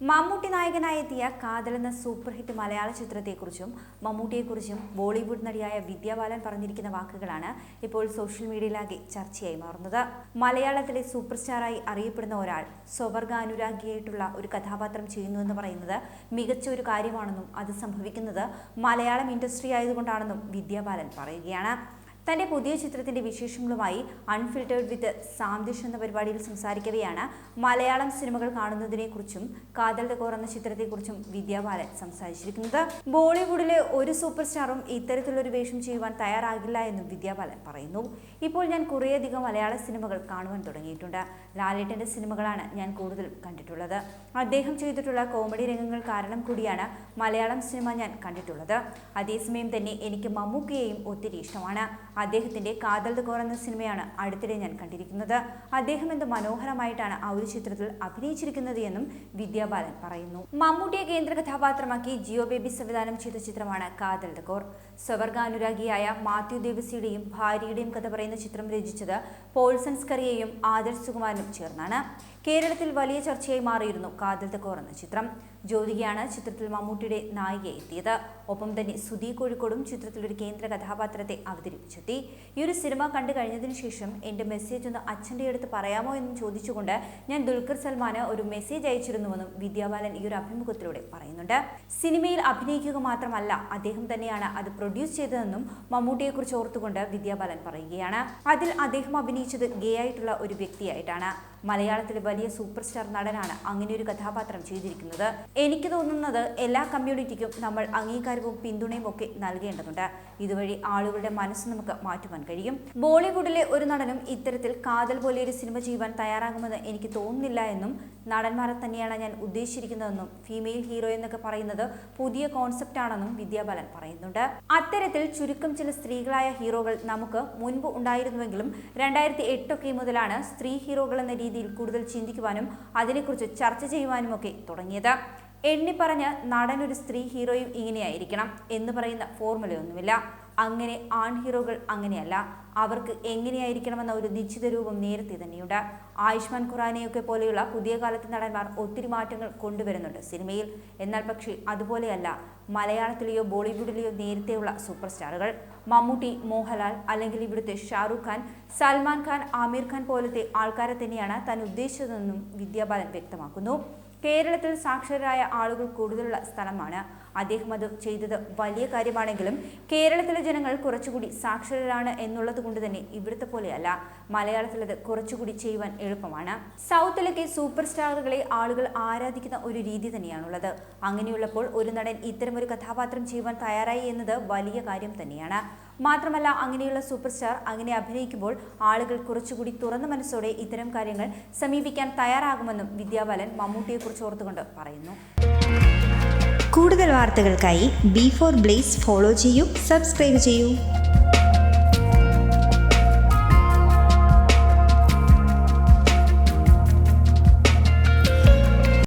മമ്മൂട്ടി നായകനായി എത്തിയ കാതൽ എന്ന സൂപ്പർ ഹിറ്റ് മലയാള ചിത്രത്തെക്കുറിച്ചും മമ്മൂട്ടിയെക്കുറിച്ചും ബോളിവുഡ് നടിയായ വിദ്യാബാലൻ പറഞ്ഞിരിക്കുന്ന വാക്കുകളാണ് ഇപ്പോൾ സോഷ്യൽ മീഡിയയിലാകെ ചർച്ചയായി മാറുന്നത്. മലയാളത്തിലെ സൂപ്പർ സ്റ്റാറായി അറിയപ്പെടുന്ന ഒരാൾ സ്വവർഗാനുരാഗിയായിട്ടുള്ള ഒരു കഥാപാത്രം ചെയ്യുന്നുവെന്ന് പറയുന്നത് മികച്ച ഒരു കാര്യമാണെന്നും അത് സംഭവിക്കുന്നത് മലയാളം ഇൻഡസ്ട്രി ആയതുകൊണ്ടാണെന്നും വിദ്യാബാലൻ പറയുകയാണ്. തന്റെ പുതിയ ചിത്രത്തിന്റെ വിശേഷങ്ങളുമായി അൺഫിൽറ്റേഡ് വിത്ത് സാന്തിഷ് എന്ന പരിപാടിയിൽ സംസാരിക്കവെയാണ്. മലയാളം സിനിമകൾ കാണുന്നതിനെക്കുറിച്ചും കാതൽ കോർ എന്ന ചിത്രത്തെക്കുറിച്ചും വിദ്യാബാലൻ സംസാരിച്ചിരിക്കുന്നത്. ബോളിവുഡിലെ ഒരു സൂപ്പർ സ്റ്റാറും ഇത്തരത്തിലൊരു വേഷം ചെയ്യുവാൻ തയ്യാറാകില്ല എന്നും വിദ്യാബാലൻ പറയുന്നു. ഇപ്പോൾ ഞാൻ കുറേയധികം മലയാള സിനിമകൾ കാണുവാൻ തുടങ്ങിയിട്ടുണ്ട്. ലാലേട്ടന്റെ സിനിമകളാണ് ഞാൻ കൂടുതൽ കണ്ടിട്ടുള്ളത്. അദ്ദേഹം ചെയ്തിട്ടുള്ള കോമഡി രംഗങ്ങൾ കാരണം കൂടിയാണ് മലയാളം സിനിമ ഞാൻ കണ്ടിട്ടുള്ളത്. അതേസമയം തന്നെ എനിക്ക് മമ്മൂക്കയെയും ഒത്തിരി ഇഷ്ടമാണ്. അദ്ദേഹത്തിന്റെ കാതൽ കോർ എന്ന സിനിമയാണ് അടുത്തിടെ ഞാൻ കണ്ടിരിക്കുന്നത്. അദ്ദേഹം എന്ത് മനോഹരമായിട്ടാണ് ആ ഒരു ചിത്രത്തിൽ അഭിനയിച്ചിരിക്കുന്നത് എന്നും വിദ്യാബാലൻ പറയുന്നു. മമ്മൂട്ടിയെ കേന്ദ്ര കഥാപാത്രമാക്കി ജിയോ ബേബി സംവിധാനം ചെയ്ത ചിത്രമാണ് കാതൽ കോർ സ്വവർഗാനുരാഗിയായ മാത്യു ദേവസിയുടെയും ഭാര്യയുടെയും കഥ പറയുന്ന ചിത്രം രചിച്ചത് പോൾസൺ സ്കറിയയും ആദർശ് സുകുമാരനും ചേർന്നാണ്. കേരളത്തിൽ വലിയ ചർച്ചയായി മാറിയിരുന്നു കാതൽ കോർ എന്ന ചിത്രം. ജ്യോതികയാണ് ചിത്രത്തിൽ മമ്മൂട്ടിയുടെ നായിക എത്തിയത്. ഒപ്പം തന്നെ സുധി കോഴിക്കോടും ചിത്രത്തിൽ ഒരു കേന്ദ്ര കഥാപാത്രത്തെ അവതരിപ്പിച്ചെത്തി. ഈ ഒരു സിനിമ കണ്ടു കഴിഞ്ഞതിന് ശേഷം എന്റെ മെസ്സേജ് ഒന്ന് അച്ഛന്റെ അടുത്ത് പറയാമോ എന്നും ചോദിച്ചുകൊണ്ട് ഞാൻ ദുൽഖർ സൽമാന് ഒരു മെസ്സേജ് അയച്ചിരുന്നുവെന്നും വിദ്യാബാലൻ ഈ ഒരു അഭിമുഖത്തിലൂടെ പറയുന്നുണ്ട്. സിനിമയിൽ അഭിനയിക്കുക മാത്രമല്ല അദ്ദേഹം തന്നെയാണ് അത് പ്രൊഡ്യൂസ് ചെയ്തതെന്നും മമ്മൂട്ടിയെക്കുറിച്ച് ഓർത്തുകൊണ്ട് വിദ്യാബാലൻ പറയുകയാണ്. അതിൽ അദ്ദേഹം അഭിനയിച്ചത് ഗേ ആയിട്ടുള്ള ഒരു വ്യക്തിയായിട്ടാണ്. മലയാളത്തിലെ വലിയ സൂപ്പർ സ്റ്റാർ നടനാണ് അങ്ങനെ ഒരു കഥാപാത്രം ചെയ്തിരിക്കുന്നത്. എനിക്ക് തോന്നുന്നത് എല്ലാ കമ്മ്യൂണിറ്റിക്കും നമ്മൾ അംഗീകാരവും പിന്തുണയും ഒക്കെ നൽകേണ്ടതുണ്ട്. ഇതുവഴി ആളുകളുടെ മനസ്സ് നമുക്ക് മാറ്റുവാൻ കഴിയും. ബോളിവുഡിലെ ഒരു നടനും ഇത്തരത്തിൽ കാതൽ പോലെ ഒരു സിനിമ ചെയ്യുവാൻ തയ്യാറാകുമെന്ന് എനിക്ക് തോന്നുന്നില്ല എന്നും നടന്മാരെ തന്നെയാണ് ഞാൻ ഉദ്ദേശിച്ചിരിക്കുന്നതെന്നും ഫീമെയിൽ ഹീറോ എന്നൊക്കെ പറയുന്നത് പുതിയ കോൺസെപ്റ്റ് ആണെന്നും വിദ്യാബാലൻ പറയുന്നുണ്ട്. അത്തരത്തിൽ ചുരുക്കം ചില സ്ത്രീകളായ ഹീറോകൾ നമുക്ക് മുൻപ് ഉണ്ടായിരുന്നുവെങ്കിലും രണ്ടായിരത്തി എട്ടൊക്കെ മുതലാണ് സ്ത്രീ ഹീറോകൾ എന്ന രീതിയിൽ കൂടുതൽ ചിന്തിക്കുവാനും അതിനെക്കുറിച്ച് ചർച്ച ചെയ്യുവാനും ഒക്കെ തുടങ്ങിയത്. എണ്ണി പറഞ്ഞ് നടനൊരു സ്ത്രീ ഹീറോയും ഇങ്ങനെയായിരിക്കണം എന്ന് പറയുന്ന ഫോർമുലയൊന്നുമില്ല അങ്ങനെ ആൺ ഹീറോകൾ അങ്ങനെയല്ല. അവർക്ക് എങ്ങനെയായിരിക്കണമെന്ന ഒരു നിശ്ചിത രൂപം നേരത്തെ തന്നെയുണ്ട്. ആയുഷ്മാൻ ഖുറാനെയൊക്കെ പോലെയുള്ള പുതിയ കാലത്തെ നടന്മാർ ഒത്തിരി മാറ്റങ്ങൾ കൊണ്ടുവരുന്നുണ്ട് സിനിമയിൽ. എന്നാൽ പക്ഷേ അതുപോലെയല്ല. മലയാളത്തിലെയോ ബോളിവുഡിലെയോ നേരത്തെയുള്ള സൂപ്പർ സ്റ്റാറുകൾ മമ്മൂട്ടി മോഹൻലാൽ അല്ലെങ്കിൽ ഇവിടുത്തെ ഷാറുഖ് ഖാൻ സൽമാൻ ഖാൻ ആമിർ ഖാൻ പോലത്തെ ആൾക്കാരെ തന്നെയാണ് താൻ ഉദ്ദേശിച്ചതെന്നും വിദ്യാബാലൻ വ്യക്തമാക്കുന്നു. കേരളത്തിൽ സാക്ഷരരായ ആളുകൾ കൂടുതലുള്ള സ്ഥലമാണ്. അദ്ദേഹം അത് ചെയ്തത് വലിയ കാര്യമാണെങ്കിലും കേരളത്തിലെ ജനങ്ങൾ കുറച്ചുകൂടി സാക്ഷരരാണ് എന്നുള്ളത് കൊണ്ട് തന്നെ ഇവിടുത്തെ പോലെയല്ല. മലയാളത്തിലത് കുറച്ചുകൂടി ചെയ്യുവാൻ എളുപ്പമാണ്. സൗത്തിലൊക്കെ സൂപ്പർ സ്റ്റാറുകളെ ആളുകൾ ആരാധിക്കുന്ന ഒരു രീതി തന്നെയാണുള്ളത്. അങ്ങനെയുള്ളപ്പോൾ ഒരു നടൻ ഇത്തരമൊരു കഥാപാത്രം ചെയ്യുവാൻ തയ്യാറായി എന്നത് വലിയ കാര്യം തന്നെയാണ്. മാത്രമല്ല അങ്ങനെയുള്ള സൂപ്പർ സ്റ്റാർ അങ്ങനെ അഭിനയിക്കുമ്പോൾ ആളുകൾ കുറച്ചുകൂടി തുറന്ന മനസ്സോടെ ഇത്തരം കാര്യങ്ങൾ സമീപിക്കാൻ തയ്യാറാകുമെന്നും വിദ്യാബാലൻ മമ്മൂട്ടിയെക്കുറിച്ച് ഓർത്തുകൊണ്ട് പറയുന്നു. കൂടുതൽ വാർത്തകൾക്കായി ബി ഫോർ ബ്ലേസ് ഫോളോ ചെയ്യൂ സബ്സ്ക്രൈബ് ചെയ്യൂ.